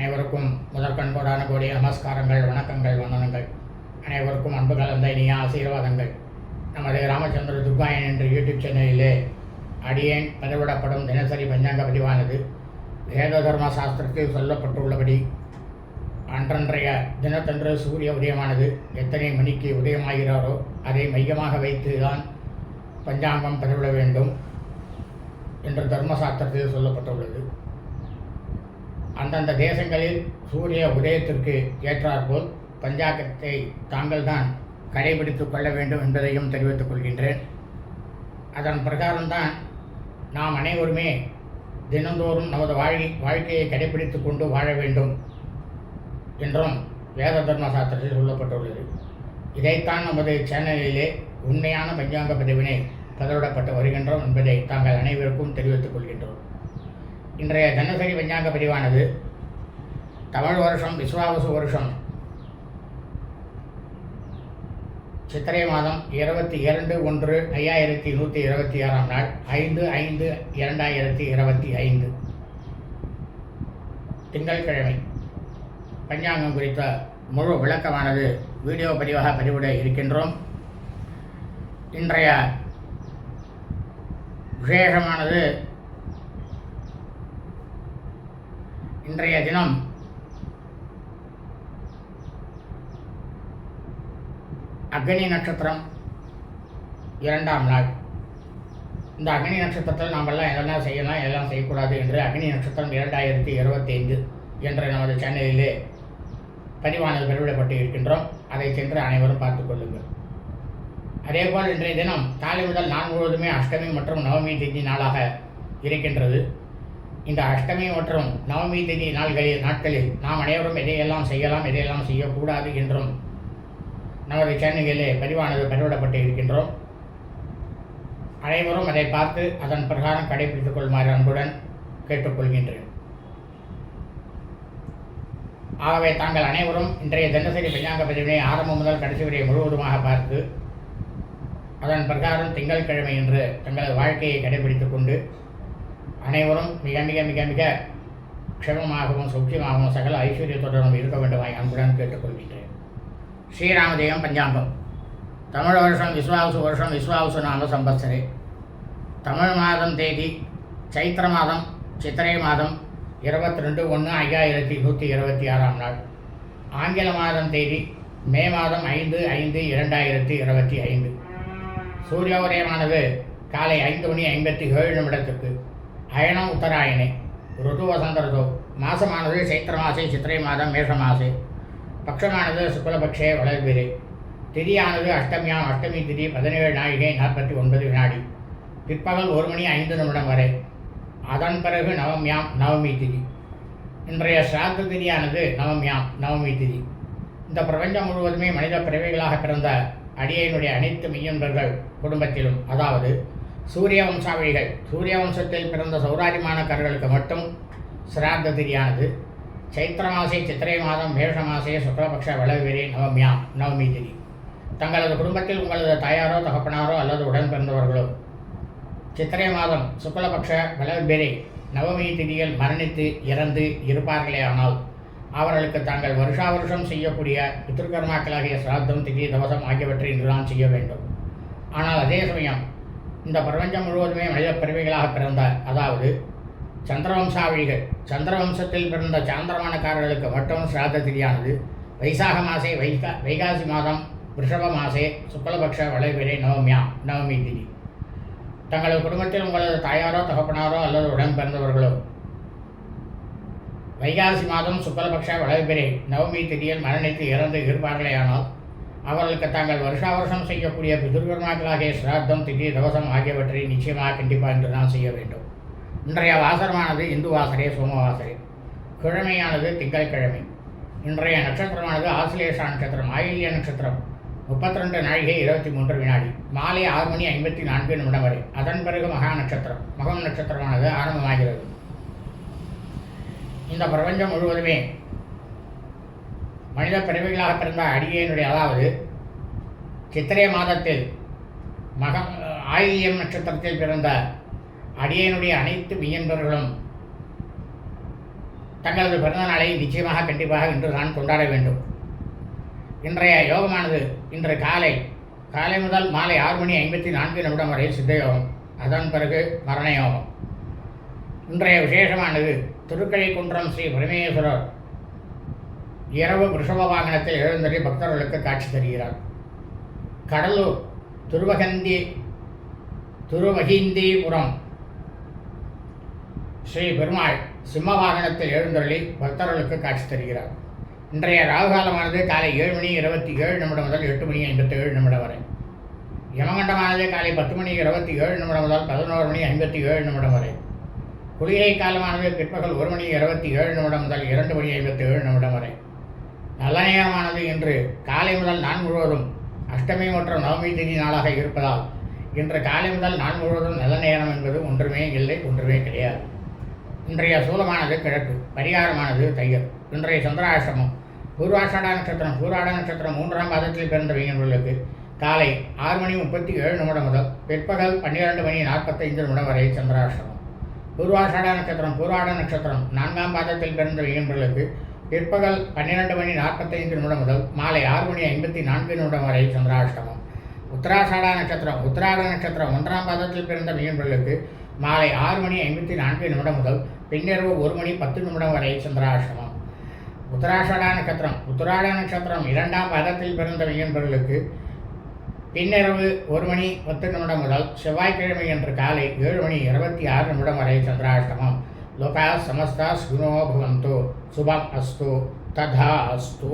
அனைவருக்கும் முதற்கண்போடான கோடான நமஸ்காரங்கள் வணக்கங்கள் வந்தனங்கள். அனைவருக்கும் அன்பு கலந்த இனிய ஆசீர்வாதங்கள். நமது ராமச்சந்திர துர்காயன் என்ற யூடியூப் சேனலிலே அடியேன் பதிவிடப்படும் தினசரி பஞ்சாங்க பதிவானது. வேத தர்ம சாஸ்திரத்தில் சொல்லப்பட்டுள்ளபடி அன்றன்றைய தினத்தன்று சூரிய உதயமானது எத்தனை மணிக்கு உதயமாகிறாரோ அதை மையமாக வைத்து தான் பஞ்சாங்கம் பதிவிட வேண்டும் என்று தர்மசாஸ்திரத்தில் சொல்லப்பட்டுள்ளது. அந்தந்த தேசங்களில் சூரிய உதயத்திற்கு ஏற்றாற்போல் பஞ்சாங்கத்தை தாங்கள் தான் கடைபிடித்துக் கொள்ள வேண்டும் என்பதையும் தெரிவித்துக் கொள்கின்றேன். அதன் பிரகாரம்தான் நாம் அனைவருமே தினந்தோறும் நமது வாழ்க்கை வாழ்க்கையை கடைபிடித்துக் கொண்டு வாழ வேண்டும் என்றும் வேத தர்ம சாஸ்திரத்தில் சொல்லப்பட்டுள்ளது. இதைத்தான் நமது சேனலிலே உண்மையான பஞ்சாங்க பதிவினை பதிவிடப்பட்டு வருகின்றோம் என்பதை தாங்கள் அனைவருக்கும் தெரிவித்துக் கொள்கின்றோம். இன்றைய தினசரி பஞ்சாங்க பதிவானது. தமிழ் வருஷம் விஸ்வாவசு வருஷம். சித்திரை மாதம் இருபத்தி இரண்டு ஒன்று ஐயாயிரத்தி நூற்றி இருபத்தி ஆறாம் நாள் ஐந்து ஐந்து இரண்டாயிரத்தி இருபத்தி ஐந்து. திங்கட்கிழமை பஞ்சாங்கம் குறித்த முழு விளக்கமானது வீடியோ பதிவாக பதிவிட இருக்கின்றோம். இன்றைய விசேஷமானது இன்றைய தினம் அக்னி நட்சத்திரம் இரண்டாம் நாள். இந்த அக்னி நட்சத்திரத்தில் நாமெல்லாம் எதெல்லாம் செய்யலாம் எல்லாம் செய்யக்கூடாது என்று அக்னி நட்சத்திரம் இரண்டாயிரத்தி இருபத்தைந்து என்ற நமது சேனலிலே பதிவானது வெளியிடப்பட்டு இருக்கின்றோம். அதை சென்று அனைவரும் பார்த்துக் கொள்ளுங்கள். அதேபோல் இன்றைய தினம் காலை முதல் நான் முழுவதுமே அஷ்டமி மற்றும் நவமி திதி நாளாக இருக்கின்றது. இந்த அஷ்டமி மற்றும் நவமி திதி நாள்களில் நாட்களில் நாம் அனைவரும் எதையெல்லாம் செய்யலாம் எதையெல்லாம் செய்யக்கூடாது என்றும் நமது சேனல்களிலே பதிவானது பதிவிடப்பட்டு இருக்கின்றோம். அனைவரும் அதை பார்த்து அதன் பிரகாரம் கடைபிடித்துக் கொள்ளுமாறு அன்புடன் கேட்டுக்கொள்கின்றேன். ஆகவே தாங்கள் அனைவரும் இன்றைய தினசரி பஞ்சாங்க பதிவினை ஆரம்பம் முதல் கடைசி வரை முழுவதுமாக பார்த்து அதன் பிரகாரம் திங்கட்கிழமை என்று தங்களது வாழ்க்கையை கடைபிடித்துக் கொண்டு அனைவரும் மிக மிக மிக மிக க்ஷமமாகவும் சுக்கியமாகவும் சகல ஐஸ்வர்யத்துடனும் இருக்க வேண்டுமாய் அன்புடன் கேட்டுக்கொள்கின்றேன். ஸ்ரீராமதேவம் பஞ்சாங்கம். தமிழ் வருஷம் விஸ்வாவசு வருஷம் விஸ்வாவசு நாம சம்பத்சரே. தமிழ் மாதம் தேதி சைத்திர மாதம் சித்திரை மாதம் இருபத்தி ரெண்டு ஒன்று ஐயாயிரத்தி நூற்றி இருபத்தி ஆறாம் நாள். ஆங்கில மாதம் தேதி மே மாதம் ஐந்து ஐந்து இரண்டாயிரத்தி இருபத்தி ஐந்து. சூரிய உதயமானது காலை ஐந்து மணி ஐம்பத்தி ஏழு நிமிடத்துக்கு. அயனம் உத்தராயணே ருது வசந்த ருது. மாசமானது சைத்திர மாசே சித்திரை மாதம் மேஷ மாசே. பட்சமானது சுக்லபக்ஷே வளர்பிரே திதியானது அஷ்டமியாம் அஷ்டமி திதி பதினேழு நாழிகை நாற்பத்தி ஒன்பது வினாடி. பிற்பகல் ஒரு மணி ஐந்து நிமிடம் வரை. அதன் பிறகு நவமியாம் நவமி திதி. இன்றைய சிராத்த திதியானது நவமியாம் நவமி திதி. இந்த பிரபஞ்சம் முழுவதுமே மனித பிறவைகளாக பிறந்த அடியனுடைய அனைத்து மெய்யன்பர்கள் குடும்பத்திலும் அதாவது சூரிய வம்சாவளிகள் சூரிய வம்சத்தில் பிறந்த சௌராரிமானக்காரர்களுக்கு மட்டும் சிராத்த திதியானது. சைத்திர மாசே சித்திரை மாதம் மேஷ மாசே சுக்லபக்ஷ வளவிரி நவமியாம் நவமி திதி. தங்களது குடும்பத்தில் உங்களது தாயாரோ தகப்பனாரோ அல்லது உடன் பிறந்தவர்களோ சித்திரை மாதம் சுக்லபக்ஷ வளவிரி நவமி திதியில் மரணித்து இறந்து இருப்பார்களே ஆனால் அவர்களுக்கு தாங்கள் வருஷா வருஷம் செய்யக்கூடிய பித்திருக்கர்மாக்களாகிய சிராத்தம் திதி தவசம் ஆகியவற்றை நிறுவனம் செய்ய வேண்டும். ஆனால் அதே சமயம் இந்த பிரபஞ்சம் முழுவதுமே மனித பெருமைகளாக பிறந்த அதாவது சந்திரவம்சாவளிகள் சந்திரவம்சத்தில் பிறந்த சாந்திரமானக்காரர்களுக்கு மட்டும் சிராத்த திதியானது. வைசாக மாசே வைகா வைகாசி மாதம் ரிஷப மாசே சுக்லபக்ஷ வளைவிரை நவமியா நவமி திதி. தங்களது குடும்பத்தில் உங்களது தாயாரோ தகப்பனாரோ அல்லது உடன் பிறந்தவர்களோ வைகாசி மாதம் சுக்லபக்ஷ வளர்பிறை நவமி திதியில் மரணித்து இறந்து இருப்பார்களேயானால் அவர்களுக்கு தாங்கள் வருஷா வருஷம் செய்யக்கூடிய பிதுர்கர்மாக்களாகிய சிராத்தம் திதி தவசம் ஆகியவற்றை நிச்சயமாக கண்டிப்பாக என்று தான் செய்ய வேண்டும். இன்றைய வாசரமானது இந்து வாசரே சோமவாசரே. கிழமையானது திங்கட்கிழமை இன்றைய நட்சத்திரமானது ஆசிலேஷா நட்சத்திரம் ஆயில்ய நட்சத்திரம். முப்பத்தி ரெண்டு நாழிகை இருபத்தி மூன்று வினாடி. மாலை ஆறு மணி ஐம்பத்தி நான்கு நிமிடம் வரை. அதன் பிறகு மகா நட்சத்திரம். மகம் நட்சத்திரமானது ஆரம்பமாகிறது. இந்த பிரபஞ்சம் முழுவதுமே மனித பிறவிகளாக பிறந்த அடியனுடைய அதாவது சித்திரை மாதத்தில் மகம் ஆயில்யம் நட்சத்திரத்தில் பிறந்த அடியனுடைய அனைத்து மெய்யன்பர்களும் தங்களது பிறந்த நாளை நிச்சயமாக கண்டிப்பாக இன்று தான் கொண்டாட வேண்டும். இன்றைய யோகமானது இன்று காலை காலை முதல் மாலை ஆறு மணி ஐம்பத்தி நான்கு நிமிடம் வரை சித்த யோகம். அதன் பிறகு மரண யோகம். இன்றைய விசேஷமானது திருக்கழிக்குன்றம் ஸ்ரீ பரமேஸ்வரர் இரவு ரிஷப வாகனத்தில் எழுந்தறி பக்தர்களுக்கு காட்சி தருகிறார். கடலூர் துருவகந்தி துருவகிந்திபுரம். ஸ்ரீ பெருமாள் சிம்ம வாகனத்தில் எழுந்தருளி பக்தர்களுக்கு காட்சி தருகிறார். இன்றைய ராகுகாலமானது காலை ஏழு மணி இருபத்தி ஏழு நிமிடம் முதல் எட்டு மணி ஐம்பத்தி ஏழு நிமிடம் வரை. யமகண்டமானது காலை பத்து மணி இருபத்தி ஏழு நிமிடம் முதல் பதினோரு மணி ஐம்பத்தி ஏழு நிமிடம் வரை. குளிகை காலமானது பிற்பகல் ஒரு மணி இருபத்தி ஏழு நிமிடம் முதல் இரண்டு மணி ஐம்பத்தி ஏழு நிமிடம் வரை. நல்ல நேரமானது இன்று காலை முதல் நான் முழுவதும் அஷ்டமி மற்றும் நவமி திதி நாளாக இருப்பதால் இன்று காலை முதல் நான் முழுவதும் நல்ல நேரம் என்பது ஒன்றுமே இல்லை ஒன்றுமே கிடையாது. இன்றைய சூலமானது கிழக்கு பரிகாரமானது தையல். இன்றைய சந்திராசிரமம் பூர்வாஷாடா நட்சத்திரம் பூராட நட்சத்திரம் மூன்றாம் பாதத்தில் பிறந்த வீரர்களுக்கு காலை ஆறு மணி முப்பத்தி ஏழு நிமிடம் முதல் பிற்பகல் பன்னிரெண்டு மணி நாற்பத்தைந்து நிமிடம் வரை சந்திராசிரமம் பூர்வாஷாடா நட்சத்திரம் பூராட நட்சத்திரம் நான்காம் பாதத்தில் பிறந்த வீரர்களுக்கு பிற்பகல் பன்னிரெண்டு மணி நாற்பத்தைந்து நிமிடம் முதல் மாலை ஆறு மணி ஐம்பத்தி நான்கு நிமிடம் வரை சந்திராஷ்டமம். உத்தராசாடா நட்சத்திரம் உத்தராட நட்சத்திரம் ஒன்றாம் பாதத்தில் பிறந்த மீன்பர்களுக்கு மாலை ஆறு மணி ஐம்பத்தி நான்கு நிமிடம் முதல் பின்னிரவு ஒரு மணி பத்து நிமிடம் வரை சந்திராஷ்டமம். உத்தராசாடா நட்சத்திரம் உத்தராட நட்சத்திரம் இரண்டாம் பாதத்தில் பிறந்த மீன்பர்களுக்கு பின்னிரவு ஒரு மணி பத்து நிமிடம் முதல் செவ்வாய்க்கிழமை அன்று காலை ஏழு மணி இருபத்தி ஆறு நிமிடம் வரை சந்திராஷ்டமம். लोका समस्ता सुनो भवन्तु। शुभम् अस्तु। तथा अस्तु।